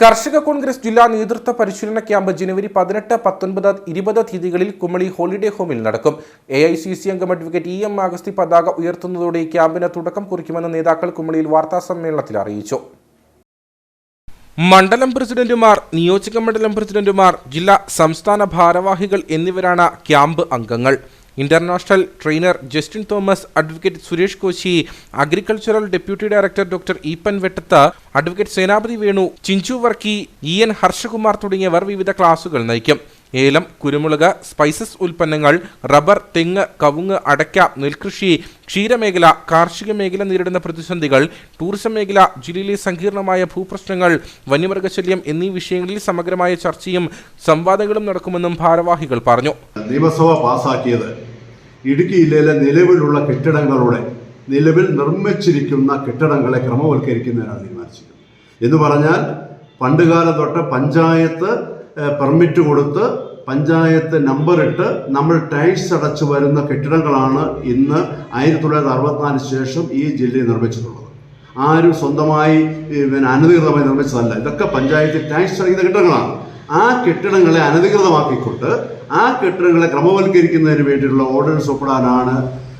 കർഷക കോൺഗ്രസ് ജില്ലാ നേതൃത്വ പരിശീലന ക്യാമ്പ് ജനുവരി പതിനെട്ട് പത്തൊൻപത് ഇരുപത് തീയതികളിൽ കുമളി ഹോളിഡേ ഹോമിൽ നടക്കും. എ ഐ സി സി അംഗം അഡ്വക്കേറ്റ് ഇ എം ആഗസ്തി പതാക ഉയർത്തുന്നതോടെ ക്യാമ്പിന് തുടക്കം കുറിക്കുമെന്ന് നേതാക്കൾ കുമളിയിൽ വാർത്താ സമ്മേളനത്തിൽ അറിയിച്ചു. മണ്ഡലം പ്രസിഡന്റുമാർ നിയോജക മണ്ഡലം പ്രസിഡന്റുമാർ ജില്ലാ സംസ്ഥാന ഭാരവാഹികൾ എന്നിവരാണ് ക്യാമ്പ് അംഗങ്ങൾ. International trainer Justin Thomas advocate Suresh Koshy agricultural deputy director doctor Eapen Vettath advocate Senapathi Venu Chinchu Varkey E N Harshakumar തുടങ്ങിയവർ വിവിധ ക്ലാസുകൾ നയിക്കും. ഏലം കുരുമുളക് സ്പൈസസ് ഉൽപ്പന്നങ്ങൾ റബ്ബർ തെങ്ങ് കവുങ്ങ് അടയ്ക്ക നെൽകൃഷി ക്ഷീരമേഖല കാർഷിക മേഖല നേരിടുന്ന പ്രതിസന്ധികൾ ടൂറിസം മേഖല ജില്ലയിലെ സങ്കീർണമായ ഭൂപ്രശ്നങ്ങൾ വന്യമൃഗശല്യം എന്നീ വിഷയങ്ങളിൽ സമഗ്രമായ ചർച്ചയും സംവാദങ്ങളും നടക്കുമെന്നും ഭാരവാഹികൾ പറഞ്ഞു. നിയമസഭ ഇടുക്കി ജില്ലയിലെ നിലവിലുള്ള കെട്ടിടങ്ങളുടെ നിലവിൽ നിർമ്മിച്ചിരിക്കുന്ന കെട്ടിടങ്ങളെ ക്രമവൽക്കരിക്കുന്നതിനാണ് തീരുമാനിച്ചത് എന്ന് പറഞ്ഞാൽ പണ്ടുകാലം തൊട്ട് പഞ്ചായത്ത് പെർമിറ്റ് കൊടുത്ത് പഞ്ചായത്ത് നമ്പർ ഇട്ട് നമ്മൾ ടാക്സ് അടച്ചു വരുന്ന കെട്ടിടങ്ങളാണ് ഇന്ന് ആയിരത്തി തൊള്ളായിരത്തി അറുപത്തിനാലിന് ശേഷം ഈ ജില്ലയിൽ നിർമ്മിച്ചിട്ടുള്ളത്. ആരും സ്വന്തമായി പിന്നെ അനധികൃതമായി നിർമ്മിച്ചതല്ല. ഇതൊക്കെ പഞ്ചായത്ത് ടാക്സ് അടയ്ക്കുന്ന കെട്ടിടങ്ങളാണ്. ആ കെട്ടിടങ്ങളെ അനധികൃതമാക്കിക്കൊണ്ട് ആ കെട്ടിടങ്ങളെ ക്രമവൽക്കരിക്കുന്നതിന് വേണ്ടിയിട്ടുള്ള ഓർഡിനൻസ് ഒപ്പിടാനാണ്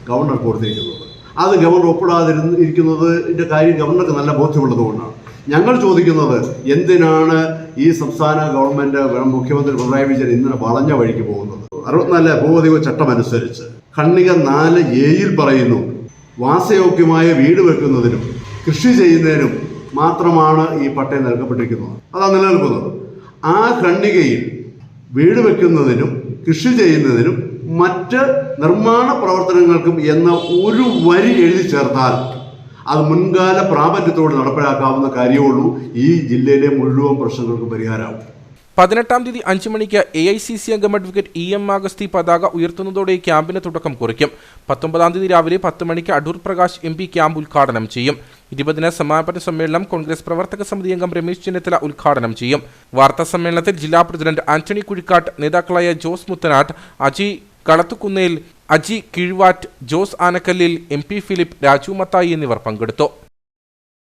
ഗവർണർ കൊടുത്തിരിക്കുന്നത് അത് ഗവർണർ ഒപ്പിടാതിരുന്ന് ഇരിക്കുന്നതിന്റെ കാര്യം ഗവർണർക്ക് നല്ല ബോധ്യമുള്ളത് കൊണ്ടാണ്. ഞങ്ങൾ ചോദിക്കുന്നത് എന്തിനാണ് ഈ സംസ്ഥാന ഗവൺമെന്റ് മുഖ്യമന്ത്രി പിണറായി വിജയൻ ഇന്നലെ വളഞ്ഞ വഴിക്ക് പോകുന്നത്? അറുപത്തിനാല് ഭൂപതിവ് ചട്ടം അനുസരിച്ച് ഖണ്ണിക നാല് എയിൽ പറയുന്നു വാസയോഗ്യമായ വീട് വെക്കുന്നതിനും കൃഷി ചെയ്യുന്നതിനും മാത്രമാണ് ഈ പട്ടയം നൽകപ്പെട്ടിരിക്കുന്നത്. അതാണ് നിലനിൽക്കുന്നത്. ആ ഖണ്ഡികയിൽ വീട് വെക്കുന്നതിനും കൃഷി ചെയ്യുന്നതിനും മറ്റ് നിർമ്മാണ പ്രവർത്തനങ്ങൾക്കും എന്ന ഒരു വരി എഴുതി ചേർത്താൽ അത് മുൻകാല പ്രാബല്യത്തോടെ നടപ്പിലാക്കാവുന്ന കാര്യമുള്ളൂ ഈ ജില്ലയിലെ മുഴുവൻ പ്രശ്നങ്ങൾക്കും പരിഹാരമാവും. പതിനെട്ടാം തീയതി അഞ്ചു മണിക്ക് എ ഐ സി സി അംഗം അഡ്വക്കേറ്റ് ഇ എം ആഗസ്തി പതാക ഉയർത്തുന്നതോടെ ക്യാമ്പിന് തുടക്കം കുറിക്കും. പത്തൊമ്പതാം തീയതി രാവിലെ പത്ത് മണിക്ക് Adoor Prakash M P camp ഉദ്ഘാടനം ചെയ്യും. ഇരുപതിന് സമാപന സമ്മേളനം കോൺഗ്രസ് പ്രവർത്തക സമിതി അംഗം രമേശ് ചെന്നിത്തല ഉദ്ഘാടനം ചെയ്യും. വാർത്താ സമ്മേളനത്തിൽ ജില്ലാ പ്രസിഡന്റ് ആന്റണി കുഴിക്കാട്ട് നേതാക്കളായ Jose Muthanattu Aji Kalathukunnel Aji Kizhuvattu Jose Anakkallil M P Philip Raju Mathai എന്നിവർ പങ്കെടുത്തു.